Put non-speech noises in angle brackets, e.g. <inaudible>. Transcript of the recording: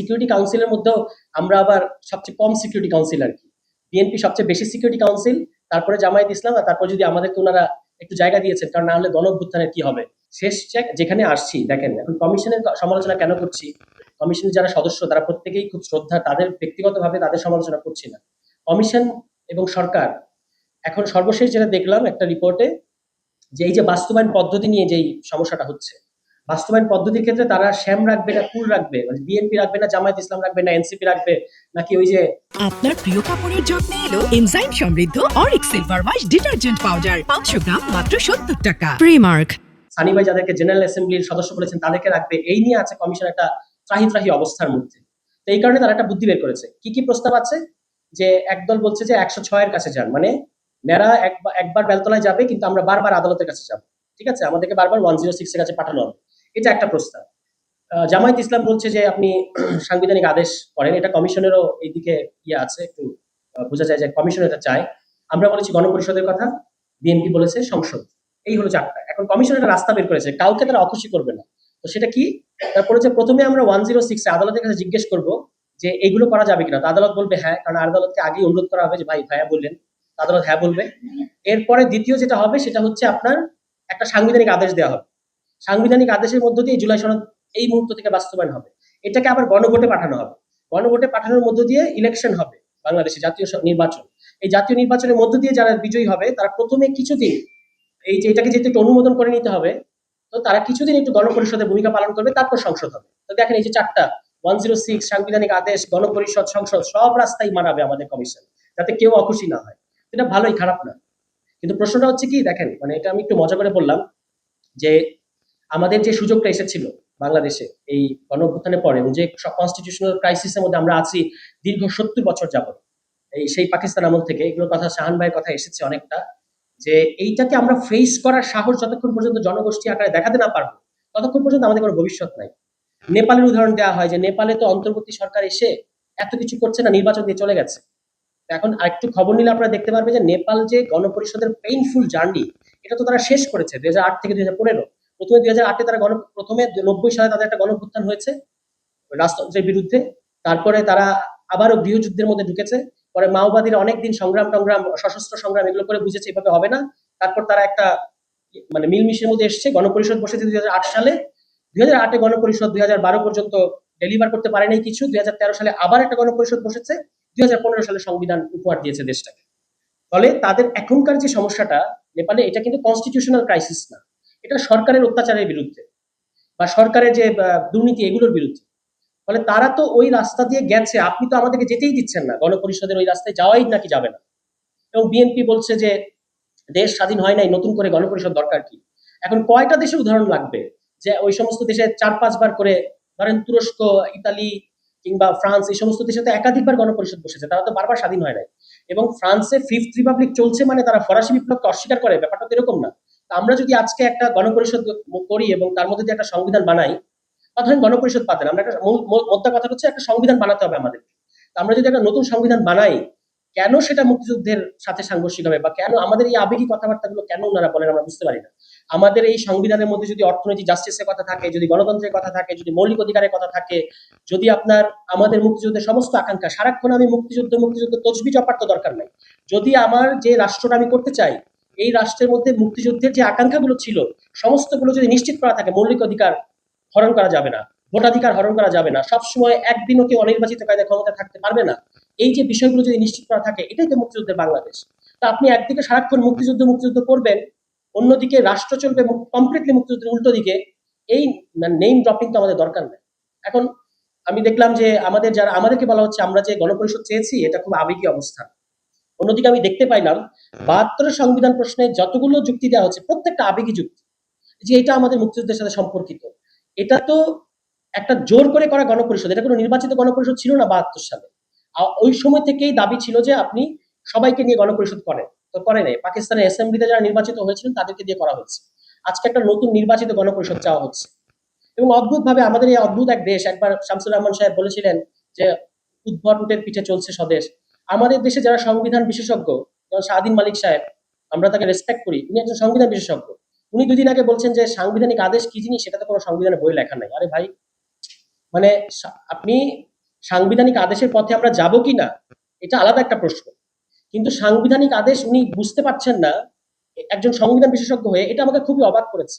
Security কাউন্সিলের মধ্যেও আমরা আবার সবচেয়ে কম সিকিউরিটি কাউন্সিল আর কি। বিএনপি সবচেয়ে বেশি সিকিউরিটি কাউন্সিল তারপরে জামায়াত ইসলাম আর তারপর যদি আমাদেরকে ওনারা একটু জায়গা দিয়েছেন, কারণ না হলে গণ অভ্যুত্থানের কি হবে? শেষ চেক যেখানে আসছি, দেখেন, এখন কমিশনের সমালোচনা কেন করছি? কমিশনের যারা সদস্য, তারা প্রত্যেকেই খুব শ্রদ্ধা, তাদের ব্যক্তিগতভাবে তাদের সমালোচনা করছি না। কমিশন এবং সরকার, এখন সর্বশেষ যেটা দেখলাম একটা রিপোর্টে যে এই যে বাস্তবায়ন পদ্ধতি নিয়ে যেই সমস্যাটা হচ্ছে বাস্তবায়ন পদ্ধতির ক্ষেত্রে তারা শ্যাম রাখবে না কুল রাখবে? মানে বিএনপি রাখবে না জামায়াত ইসলাম রাখবে না এনসিপি রাখবে? নাকি ওই যে আপনার প্রিয় কাপড়ের যত্নে এলো এনজাইম সমৃদ্ধ অরিক সিলভার ওয়াশ ডিটারজেন্ট পাউডার পাঁচশো গ্রাম মাত্র সত্তর টাকা। প্রিমার্ক সানি ভাই যাদেরকে জেনারেল অ্যাসেম্বলির সদস্য বলেছেন তাদেরকে রাখবে। এই নিয়ে আছে কমিশন একটা ত্রাহি ত্রাহি অবস্থার মধ্যে। তো এই কারণে তারা একটা বুদ্ধি বের করেছে। কি কি প্রস্তাব আছে? যে একদল বলছে যে একশো ছয়ের কাছে যান। মানে নেরা একবার একবার বেলতলায় যাবে কিন্তু আমরা বারবার আদালতের কাছে যাব। ঠিক আছে? আমাদেরকে বারবার ওয়ান জিরো সিক্স এর কাছে পাঠানো হবে। এটা একটা প্রস্তাব। জামায়াত ইসলাম বলছে যে আপনি <clears throat> সাংবিধানিক আদেশ করেন। এটা কমিশনেরও এইদিকে ইয়ে আছে, একটু বোঝা যায় যে কমিশন এটা চায়। আমরা বলেছি গণপরিষদের কথা, বিএনপি বলেছে সংসদ। এই হলো চারটা। এখন কমিশন একটা রাস্তা বের করেছে, কাউকে তারা অখুশি করবে না। তো সেটা কি? তারপরে যে প্রথমে আমরা ওয়ান জিরো সিক্স আদালতের কাছে জিজ্ঞেস করব যে এগুলো করা যাবে কিনা। আদালত বলবে হ্যাঁ। কারণ আদালতকে আগেই অনুরোধ করা হবে যে, ভাই, ভাইয়া বললেন। আদালত হ্যাঁ বলবে। এরপরে দ্বিতীয় যেটা হবে, সেটা হচ্ছে আপনার একটা সাংবিধানিক আদেশ দেওয়া হবে। সাংবিধানিক আদেশের মধ্য দিয়ে জুলাই সনদ এই মুহূর্ত থেকে বাস্তবায়ন হবে। এটাকে আবার গণভোটে পাঠানো হবে। গণভোটে পাঠানোর মধ্য দিয়ে ইলেকশন হবে বাংলাদেশে জাতীয় নির্বাচন। এই জাতীয় নির্বাচনের মধ্য দিয়ে যারা বিজয়ী হবে, তারা প্রথমে কিছুদিন এই যে এটাকে যেহেতু একটু অনুমোদন করে নিতে হবে, তো তারা কিছুদিন একটু গণপরিষদের ভূমিকা পালন করবে, তারপর সংসদ হবে। তো দেখেন এই যে চারটা ওয়ান জিরো সিক্স সাংবিধানিক আদেশ, গণপরিষদ, সংসদ, সব রাস্তাই মানাবে আমাদের কমিশন যাতে কেউ অখুশি না হয়। এটা ভালোই, খারাপ না। কিন্তু প্রশ্নটা হচ্ছে কি, দেখেন মানে এটা আমি একটু মজা করে বললাম যে আমাদের যে সুযোগটা এসেছিল বাংলাদেশে এই গণ অভ্যুত্থানের পরে যে কনস্টিটিউশনাল ক্রাইসিসের মধ্যে আমরা আছি দীর্ঘ সত্তর বছর যাবত এই সেই পাকিস্তান আমল থেকে, এগুলোর কথা শাহান ভাইয়ের কথা এসেছে অনেকটা, যে এইটাকে আমরা ফেস করার সাহস যতক্ষণ পর্যন্ত জনগোষ্ঠী আকারে দেখাতে না পারব, ততক্ষণ পর্যন্ত আমাদের কোনো ভবিষ্যৎ নাই। নেপালের উদাহরণ দেওয়া হয় যে নেপালে তো অন্তর্বর্তী সরকার এসে এত কিছু করছে না, নির্বাচন দিয়ে চলে গেছে। এখন আরেকটু খবর নিলে আপনারা দেখতে পারবে যে নেপাল যে গণপরিষদের পেইনফুল জার্নি এটা তো তারা শেষ করেছে, দুই হাজার আট থেকে দুই হাজার পনেরো। প্রথমে দুই হাজার আটে তারা গণ প্রথমে নব্বই সালে তাদের একটা গণভুত্থান হয়েছে রাজতন্ত্রের বিরুদ্ধে। তারপরে তারা আবারও গৃহযুদ্ধের মধ্যে ঢুকেছে। পরে মাওবাদীরা অনেকদিন সংগ্রাম টংগ্রাম, সশস্ত্র সংগ্রাম এগুলো করে বুঝেছে এভাবে হবে না। তারপর তারা একটা মানে মিলমিশের মধ্যে এসছে। গণপরিষদ বসেছে দুই হাজার আট সালে। দুই হাজার আটে গণপরিষদ দুই হাজার বারো পর্যন্ত ডেলিভার করতে পারেনি কিছু। দুই হাজার তেরো সালে আবার একটা গণপরিষদ বসেছে। দুই হাজার পনেরো সালে সংবিধান উপহার দিয়েছে দেশটাকে। ফলে তাদের এখনকার যে সমস্যাটা, নেপালে এটা কিন্তু কনস্টিটিউশনাল ক্রাইসিস না। এটা সরকারের অত্যাচারের বিরুদ্ধে বা সরকারের যে দুর্নীতি এগুলোর বিরুদ্ধে। ফলে তারা তো ওই রাস্তা দিয়ে গেছে, আপনি তো আমাদেরকে যেতেই দিচ্ছেন না। গণপরিষদের ওই রাস্তায় যাওয়াই নাকি যাবে না। এবং বিএনপি বলছে যে, দেশ স্বাধীন হয় নাই, নতুন করে গণপরিষদ দরকার কি? এখন কয়টা দেশের উদাহরণ লাগবে? যে, ওই সমস্ত দেশে চার, পাঁচবার করে ধরেন তুরস্ক, ইতালি কিংবা ফ্রান্স, এই সমস্ত দেশে তো একাধিকবার গণপরিষদ বসেছে, তারা তো বারবার স্বাধীন হয় নাই। এবং ফ্রান্সে ফিফথ রিপাবলিক চলছে মানে তারা ফরাসি বিপ্লবকে অস্বীকার করে, ব্যাপারটা তো এরকম না। আমরা যদি আজকে একটা গণপরিষদ করি এবং তার মধ্যে যে একটা সংবিধান বানাই ধরেন গণপরিষদ পাতেন আমরা একটা মোদ্দা কথা হচ্ছে একটা সংবিধান বানাতে হবে আমাদের। আমরা যদি একটা নতুন সংবিধান বানাই, কেন সেটা মুক্তিযুদ্ধের সাথে সাংঘর্ষিক হবে, বা কেন আমাদের এই আবেগী কথাবার্তাগুলো কেন ওনারা বলেন আমরা বুঝতে পারি না? আমাদের এই সংবিধানের মধ্যে যদি অর্থনৈতিক জাস্টিসের কথা থাকে, যদি গণতন্ত্রের কথা থাকে, যদি মৌলিক অধিকারের কথা থাকে, যদি আপনার, আমাদের মুক্তিযুদ্ধের সমস্ত আকাঙ্ক্ষা, সারাক্ষণ আমি মুক্তিযুদ্ধ মুক্তিযুদ্ধ তসবি জপার তো দরকার নাই। যদি আমার যে রাষ্ট্রটা আমি করতে চাই এই রাষ্ট্রের মধ্যে মুক্তিযুদ্ধের যে আকাঙ্ক্ষাগুলো ছিল, সমস্তগুলো যদি নিশ্চিত করা থাকে, মৌলিক অধিকার হরণ করা যাবে না, ভোটাধিকার হরণ করা যাবে না, সবসময় একদিনও কেউ অনির্বাচিত কায়দায় ক্ষমতা থাকতে পারবে না, এই যে বিষয়গুলো যদি নিশ্চিত করা থাকে, এটাই তো মুক্তিযুদ্ধের বাংলাদেশ। তা আপনি একদিকে সারাক্ষণ মুক্তিযুদ্ধ মুক্তিযুদ্ধ করবেন, অন্যদিকে রাষ্ট্র চলবে কমপ্লিটলি মুক্তিযুদ্ধের উল্টো দিকে, এই নেইম ড্রপিং তো আমাদের দরকার নেই। এখন আমি দেখলাম যে আমাদের যারা আমাদেরকে বলা হচ্ছে, আমরা যে গণপরিষদ চেয়েছি, এটা খুব আবেগী অবস্থা অন্যদিকে আমি দেখতে পাইলাম বাহাত্তরের সংবিধান প্রশ্নে যতগুলো যুক্তি দেওয়া হচ্ছে প্রত্যেকটা আবেগী যুক্তি। যে এটা আমাদের মুক্তিযুদ্ধের সাথে সম্পর্কিত। এটা তো একটা জোর করে করা গণপরিষদ এটা কোনো নির্বাচিত গণপরিষদ ছিল না বাহাত্তর সালে। ওই সময় থেকেই দাবি ছিল যে আপনি সবাইকে নিয়ে গণপরিষদ করেন। তো করে নাই। পাকিস্তানের অ্যাসেম্বলিতে যারা নির্বাচিত হয়েছিলেন তাদেরকে দিয়ে করা হচ্ছে। আজকে একটা নতুন নির্বাচিত গণপরিষদ চাওয়া হচ্ছে। এবং অদ্ভুত ভাবে আমাদের এই অদ্ভুত এক দেশ একবার শামসুর রহমান সাহেব বলেছিলেন যে উদ্ভট উটের পিঠে চলছে স্বদেশ। আমাদের দেশে যারা সংবিধান বিশেষজ্ঞ, যেমন শাহদিন মালিক সাহেব, আমরা তাকে রেসপেক্ট করি। উনি একজন সংবিধান বিশেষজ্ঞ। উনি দুদিন আগে বলছেন যে, সাংবিধানিক আদেশ কি জিনিস? সেটা তো কোনো সংবিধানে বই লেখা নাই। আরে ভাই মানে আপনি সাংবিধানিক আদেশের পথে আমরা যাব কি না, এটা আলাদা একটা প্রশ্ন। কিন্তু সাংবিধানিক আদেশ উনি বুঝতে পারছেন না, একজন সংবিধান বিশেষজ্ঞ হয়ে, এটা আমাকে খুবই অবাক করেছে।